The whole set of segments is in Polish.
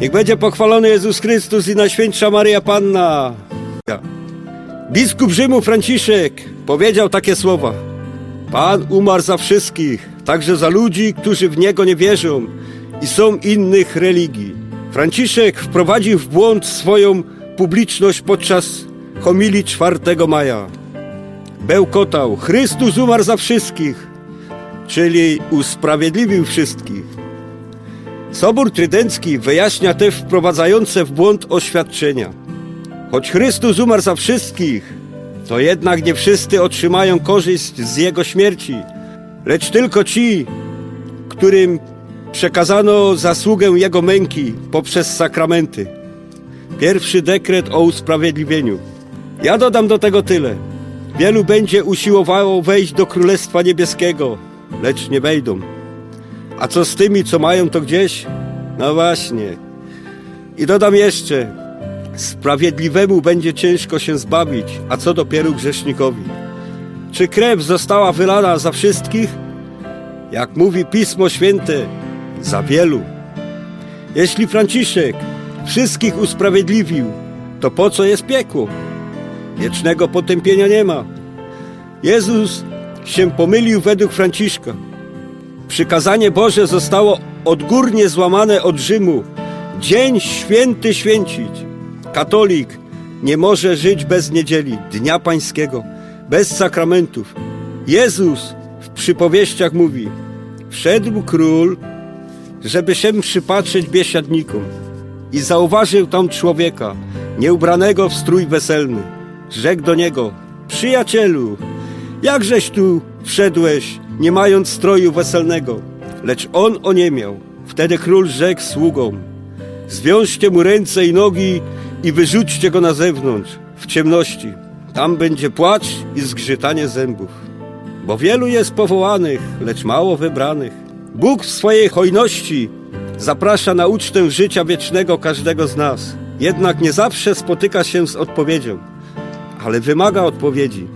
Niech będzie pochwalony Jezus Chrystus i Najświętsza Maria Panna. Biskup Rzymu Franciszek powiedział takie słowa. Pan umarł za wszystkich, także za ludzi, którzy w Niego nie wierzą i są innych religii. Franciszek wprowadził w błąd swoją publiczność podczas homilii 4 maja. Bełkotał, Chrystus umarł za wszystkich, czyli usprawiedliwił wszystkich. Sobór Trydencki wyjaśnia te wprowadzające w błąd oświadczenia. Choć Chrystus umarł za wszystkich, to jednak nie wszyscy otrzymają korzyść z Jego śmierci, lecz tylko ci, którym przekazano zasługę Jego męki poprzez sakramenty. Pierwszy dekret o usprawiedliwieniu. Ja dodam do tego tyle. Wielu będzie usiłowało wejść do Królestwa Niebieskiego, lecz nie wejdą. A co z tymi, co mają to gdzieś? No właśnie. I dodam jeszcze, sprawiedliwemu będzie ciężko się zbawić, a co dopiero grzesznikowi. Czy krew została wylana za wszystkich? Jak mówi Pismo Święte, za wielu. Jeśli Franciszek wszystkich usprawiedliwił, to po co jest piekło? Wiecznego potępienia nie ma. Jezus się pomylił według Franciszka. Przykazanie Boże zostało odgórnie złamane od Rzymu. Dzień święty święcić. Katolik nie może żyć bez niedzieli, dnia pańskiego, bez sakramentów. Jezus w przypowieściach mówi: Wszedł król, żeby się przypatrzeć biesiadnikom i zauważył tam człowieka, nieubranego w strój weselny. Rzekł do niego: Przyjacielu, jakżeś tu wszedłeś, nie mając stroju weselnego? Lecz on oniemiał. Wtedy król rzekł sługom: Zwiążcie mu ręce i nogi i wyrzućcie go na zewnątrz, w ciemności. Tam będzie płacz i zgrzytanie zębów. Bo wielu jest powołanych, lecz mało wybranych. Bóg w swojej hojności zaprasza na ucztę życia wiecznego każdego z nas. Jednak nie zawsze spotyka się z odpowiedzią, ale wymaga odpowiedzi.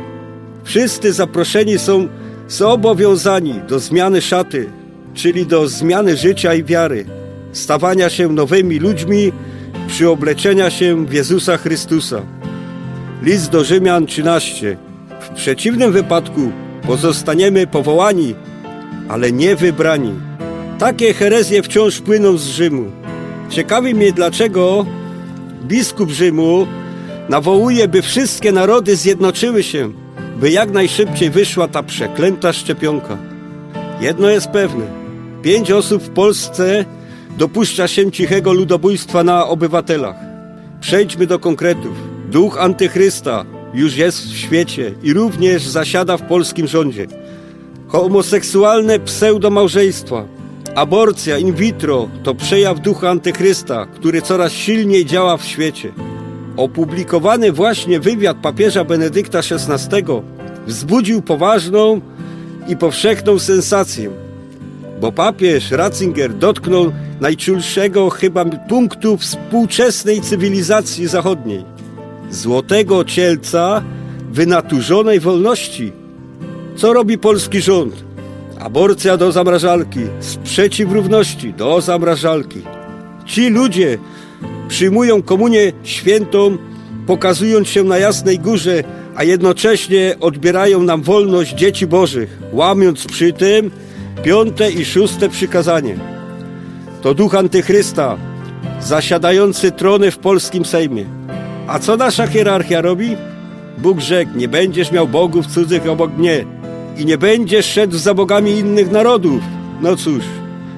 Wszyscy zaproszeni są zobowiązani do zmiany szaty, czyli do zmiany życia i wiary, stawania się nowymi ludźmi, przyobleczenia się w Jezusa Chrystusa. List do Rzymian 13. W przeciwnym wypadku pozostaniemy powołani, ale nie wybrani. Takie herezje wciąż płyną z Rzymu. Ciekawi mnie, dlaczego biskup Rzymu nawołuje, by wszystkie narody zjednoczyły się, by jak najszybciej wyszła ta przeklęta szczepionka. Jedno jest pewne: pięć osób w Polsce dopuszcza się cichego ludobójstwa na obywatelach. Przejdźmy do konkretów. Duch antychrysta już jest w świecie i również zasiada w polskim rządzie. Homoseksualne pseudomałżeństwa, aborcja in vitro to przejaw ducha antychrysta, który coraz silniej działa w świecie. Opublikowany właśnie wywiad papieża Benedykta XVI wzbudził poważną i powszechną sensację, bo papież Ratzinger dotknął najczulszego chyba punktu współczesnej cywilizacji zachodniej złotego cielca wynaturzonej wolności. Co robi polski rząd? Aborcja do zamrażalki, sprzeciw równości do zamrażalki. Ci ludzie przyjmują komunię świętą, pokazując się na Jasnej Górze, a jednocześnie odbierają nam wolność dzieci bożych, łamiąc przy tym piąte i szóste przykazanie. To duch antychrysta, zasiadający trony w polskim Sejmie. A co nasza hierarchia robi? Bóg rzekł, nie będziesz miał bogów cudzych obok mnie i nie będziesz szedł za bogami innych narodów. No cóż,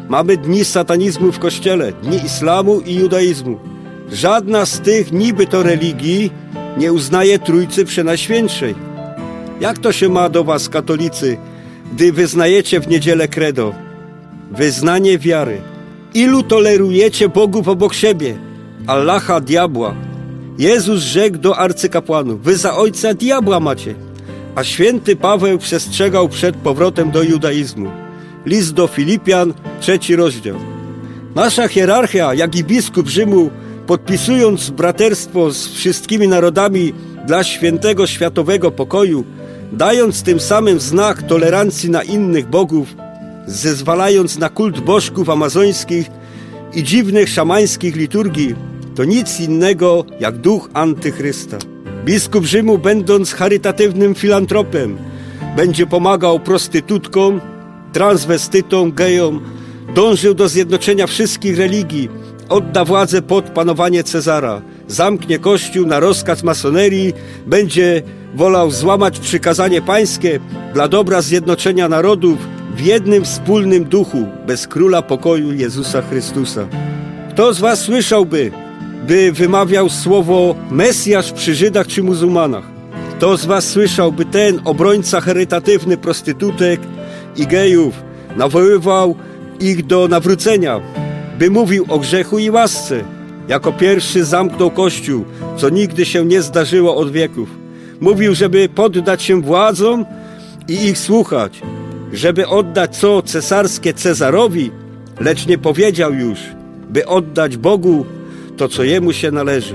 mamy dni satanizmu w kościele, dni islamu i judaizmu. Żadna z tych niby to religii nie uznaje Trójcy Przenajświętszej. Jak to się ma do was, katolicy, gdy wyznajecie w niedzielę credo? Wyznanie wiary. Ilu tolerujecie bogów obok siebie? Allaha, diabła. Jezus rzekł do arcykapłanów, wy za ojca diabła macie. A święty Paweł przestrzegał przed powrotem do judaizmu. List do Filipian, trzeci rozdział. Nasza hierarchia, jak i biskup Rzymu, podpisując braterstwo z wszystkimi narodami dla świętego światowego pokoju, dając tym samym znak tolerancji na innych bogów, zezwalając na kult bożków amazońskich, i dziwnych szamańskich liturgii to nic innego jak duch antychrysta. Biskup Rzymu, będąc charytatywnym filantropem, będzie pomagał prostytutkom, transwestytom, gejom, dążył do zjednoczenia wszystkich religii, odda władzę pod panowanie Cezara, zamknie kościół na rozkaz masonerii, będzie wolał złamać przykazanie pańskie dla dobra zjednoczenia narodów w jednym wspólnym duchu, bez króla pokoju Jezusa Chrystusa. Kto z was słyszałby, by wymawiał słowo Mesjasz przy Żydach czy muzułmanach? Kto z was słyszał, by ten obrońca charytatywny prostytutek i gejów nawoływał ich do nawrócenia, by mówił o grzechu i łasce? Jako pierwszy zamknął Kościół, co nigdy się nie zdarzyło od wieków. Mówił, żeby poddać się władzom i ich słuchać, żeby oddać co cesarskie Cezarowi, lecz nie powiedział już, by oddać Bogu to, co jemu się należy.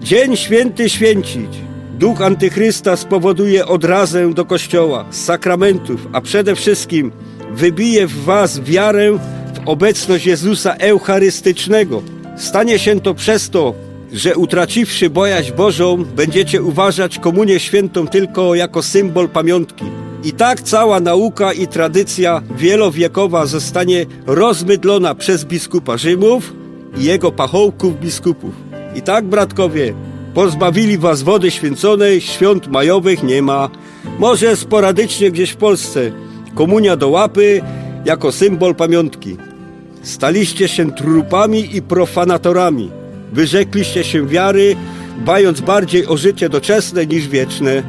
Dzień święty święcić. Duch Antychrysta spowoduje odrazę do Kościoła, sakramentów, a przede wszystkim wybije w was wiarę obecność Jezusa Eucharystycznego. Stanie się to przez to, że utraciwszy bojaźń Bożą, będziecie uważać komunię świętą tylko jako symbol pamiątki. I tak cała nauka i tradycja wielowiekowa zostanie rozmydlona przez biskupa Rzymów i jego pachołków biskupów. I tak, bratkowie, pozbawili was wody święconej, świąt majowych nie ma. Może sporadycznie gdzieś w Polsce komunia do łapy jako symbol pamiątki. Staliście się trupami i profanatorami. Wyrzekliście się wiary, bając bardziej o życie doczesne niż wieczne.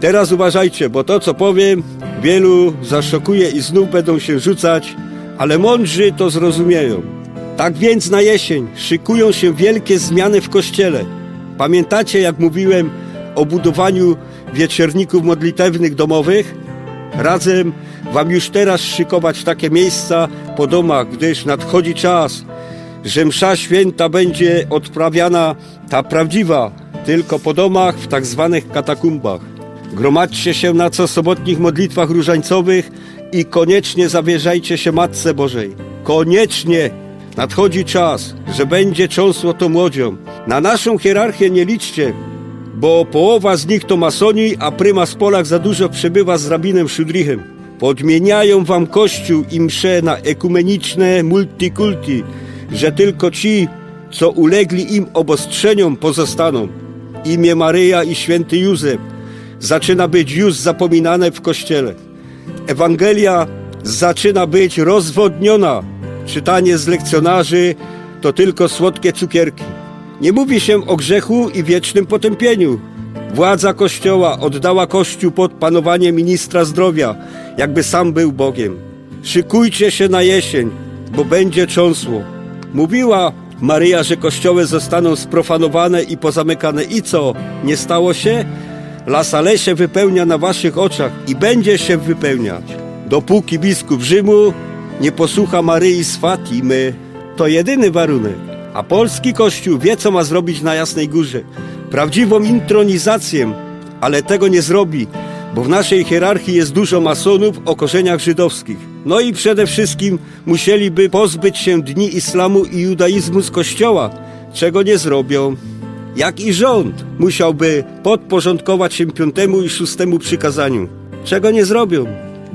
Teraz uważajcie, bo to co powiem, wielu zaszokuje i znów będą się rzucać, ale mądrzy to zrozumieją. Tak więc na jesień szykują się wielkie zmiany w kościele. Pamiętacie, jak mówiłem o budowaniu wieczerników modlitewnych domowych? Razem wam już teraz szykować takie miejsca po domach, gdyż nadchodzi czas, że msza święta będzie odprawiana ta prawdziwa, tylko po domach w tak zwanych katakumbach. Gromadźcie się na co sobotnich modlitwach różańcowych i koniecznie zawierzajcie się Matce Bożej. Koniecznie! Nadchodzi czas, że będzie cząsło to młodziom. Na naszą hierarchię nie liczcie, bo połowa z nich to masoni, a prymas Polak za dużo przebywa z rabinem Szudrichem. Podmieniają wam kościół i msze na ekumeniczne multikulti, że tylko ci, co ulegli im obostrzeniom, pozostaną. Imię Maryja i święty Józef zaczyna być już zapominane w kościele. Ewangelia zaczyna być rozwodniona. Czytanie z lekcjonarzy to tylko słodkie cukierki. Nie mówi się o grzechu i wiecznym potępieniu. Władza Kościoła oddała Kościół pod panowanie ministra zdrowia, jakby sam był Bogiem. Szykujcie się na jesień, bo będzie cząsło. Mówiła Maryja, że kościoły zostaną sprofanowane i pozamykane. I co? Nie stało się? La Salle się wypełnia na waszych oczach i będzie się wypełniać. Dopóki biskup Rzymu nie posłucha Maryi z Fatimy, to jedyny warunek. A polski kościół wie, co ma zrobić na Jasnej Górze. Prawdziwą intronizację, ale tego nie zrobi, bo w naszej hierarchii jest dużo masonów o korzeniach żydowskich. No i przede wszystkim musieliby pozbyć się dni islamu i judaizmu z kościoła, czego nie zrobią. Jak i rząd musiałby podporządkować się piątemu i szóstemu przykazaniu, czego nie zrobią.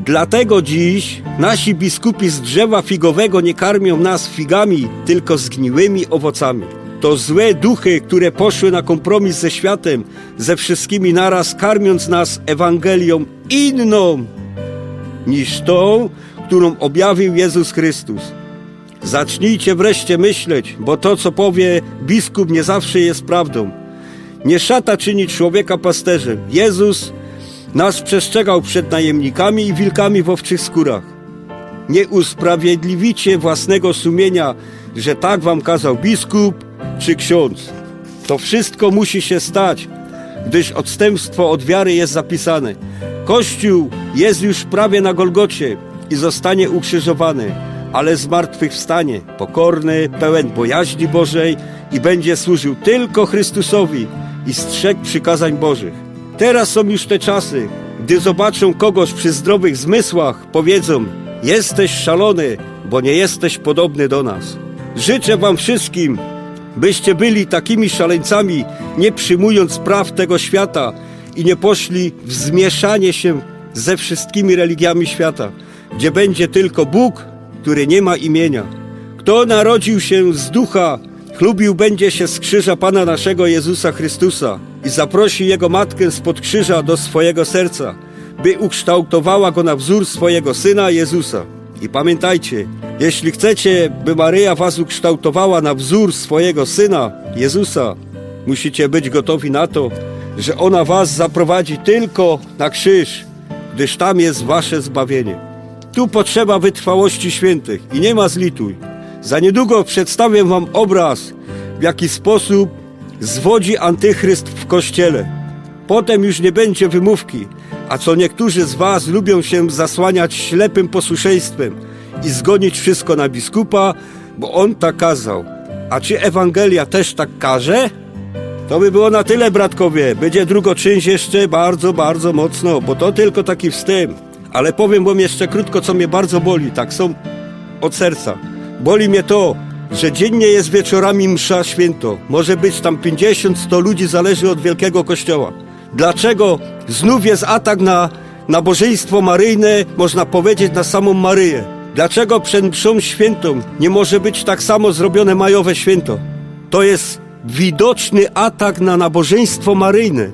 Dlatego dziś nasi biskupi z drzewa figowego nie karmią nas figami, tylko zgniłymi owocami. To złe duchy, które poszły na kompromis ze światem, ze wszystkimi naraz, karmiąc nas Ewangelią inną niż tą, którą objawił Jezus Chrystus. Zacznijcie wreszcie myśleć, bo to, co powie biskup, nie zawsze jest prawdą. Nie szata czyni człowieka pasterzem. Jezus nas przestrzegał przed najemnikami i wilkami w owczych skórach. Nie usprawiedliwicie własnego sumienia, że tak wam kazał biskup czy ksiądz. To wszystko musi się stać, gdyż odstępstwo od wiary jest zapisane. Kościół jest już prawie na Golgocie i zostanie ukrzyżowany, ale zmartwychwstanie, pokorny, pełen bojaźni Bożej i będzie służył tylko Chrystusowi i strzegł przykazań Bożych. Teraz są już te czasy, gdy zobaczą kogoś przy zdrowych zmysłach, powiedzą: Jesteś szalony, bo nie jesteś podobny do nas. życzę wam wszystkim, byście byli takimi szaleńcami, nie przyjmując praw tego świata i nie poszli w zmieszanie się ze wszystkimi religiami świata, gdzie będzie tylko Bóg, który nie ma imienia. Kto narodził się z ducha, chlubił będzie się z krzyża Pana naszego Jezusa Chrystusa i zaprosi Jego matkę spod krzyża do swojego serca, by ukształtowała go na wzór swojego Syna Jezusa. I pamiętajcie, jeśli chcecie, by Maryja was ukształtowała na wzór swojego Syna Jezusa, musicie być gotowi na to, że ona was zaprowadzi tylko na krzyż, gdyż tam jest wasze zbawienie. Tu potrzeba wytrwałości świętych i nie ma zlituj. Za niedługo przedstawię wam obraz, w jaki sposób zwodzi antychryst w kościele. Potem już nie będzie wymówki, a co niektórzy z was lubią się zasłaniać ślepym posłuszeństwem i zgonić wszystko na biskupa, bo on tak kazał. A czy Ewangelia też tak każe? To by było na tyle, bratkowie. Będzie drugoczynś jeszcze bardzo, bardzo mocno, bo to tylko taki wstęp. Ale powiem wam jeszcze krótko, co mnie bardzo boli, tak są od serca. Boli mnie to, że dziennie jest wieczorami msza święto. Może być tam 50-100 ludzi, zależy od wielkiego kościoła. Dlaczego znów jest atak na nabożeństwo maryjne, można powiedzieć na samą Maryję? Dlaczego przed mszą świętą nie może być tak samo zrobione majowe święto? To jest widoczny atak na nabożeństwo maryjne.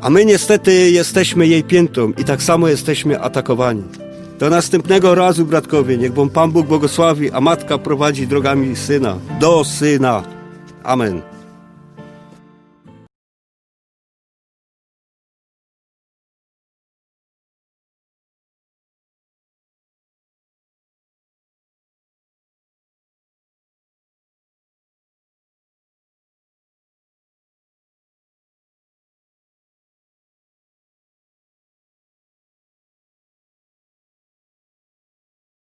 A my niestety jesteśmy jej piętą i tak samo jesteśmy atakowani. Do następnego razu, bratkowie, niech wam Pan Bóg błogosławi, a Matka prowadzi drogami Syna, do Syna. Amen.